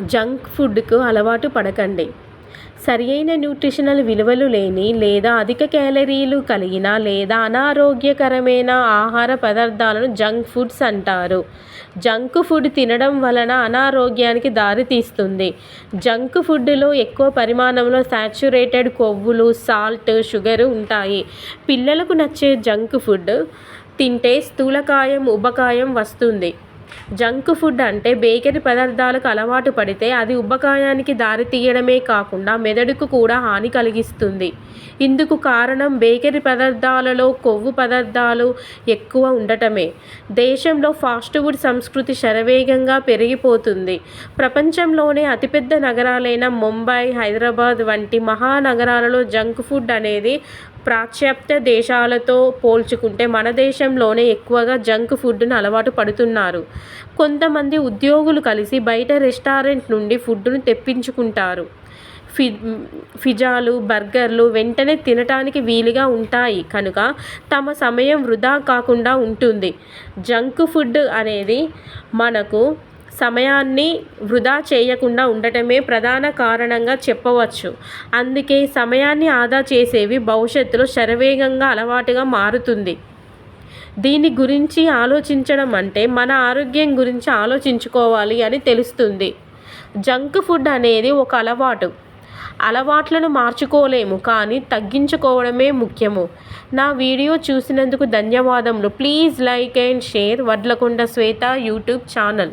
Junk ఫుడ్కు అలవాటు పడకండి. సరియైన న్యూట్రిషనల్ విలువలు లేని లేదా అధిక క్యాలరీలు కలిగిన లేదా అనారోగ్యకరమైన ఆహార పదార్థాలను జంక్ ఫుడ్స్ అంటారు. జంక్ ఫుడ్ తినడం వలన అనారోగ్యానికి దారితీస్తుంది జంక్ ఫుడ్లో ఎక్కువ పరిమాణంలో సాచురేటెడ్ కొవ్వులు సాల్ట్ షుగర్ ఉంటాయి. పిల్లలకు నచ్చే జంక్ ఫుడ్ తింటే స్థూలకాయం ఉబకాయం వస్తుంది. జంక్ ఫుడ్ అంటే బేకరీ పదార్థాలకు అలవాటు పడితే అది ఉబ్బకాయానికి దారితీయడమే కాకుండా మెదడుకు కూడా హాని కలిగిస్తుంది. ఇందుకు కారణం బేకరీ పదార్థాలలో కొవ్వు పదార్థాలు ఎక్కువ ఉండటమే. దేశంలో ఫాస్ట్ ఫుడ్ సంస్కృతి శరవేగంగా పెరిగిపోతుంది. ప్రపంచంలోనే అతిపెద్ద నగరాలైన ముంబై హైదరాబాద్ వంటి మహానగరాలలో జంక్ ఫుడ్ అనేది పాశ్చాత్య దేశాలతో పోల్చుకుంటే మన దేశంలోనే ఎక్కువగా జంక్ ఫుడ్ను అలవాటు పడుతున్నారు. కొంతమంది ఉద్యోగులు కలిసి బయట రెస్టారెంట్ నుండి ఫుడ్ను తెప్పించుకుంటారు. ఫి ఫిజాలు బర్గర్లు వెంటనే తినటానికి వీలుగా ఉంటాయి. కనుక తమ సమయం వృధా కాకుండా ఉంటుంది. జంక్ ఫుడ్ అనేది మనకు సమయాన్ని వృధా చేయకుండా ఉండటమే ప్రధాన కారణంగా చెప్పవచ్చు. అందుకే సమయాన్ని ఆదా చేసేవి భవిష్యత్తులో శరవేగంగా అలవాటుగా మారుతుంది. దీని గురించి ఆలోచించడం అంటే మన ఆరోగ్యం గురించి ఆలోచించుకోవాలి అని తెలుస్తుంది. జంక్ ఫుడ్ అనేది ఒక అలవాటు. అలవాట్లను మార్చుకోలేము కానీ తగ్గించుకోవడమే ముఖ్యము. నా వీడియో చూసినందుకు ధన్యవాదములు. Please like and share. Vadlakonda Swetha YouTube channel.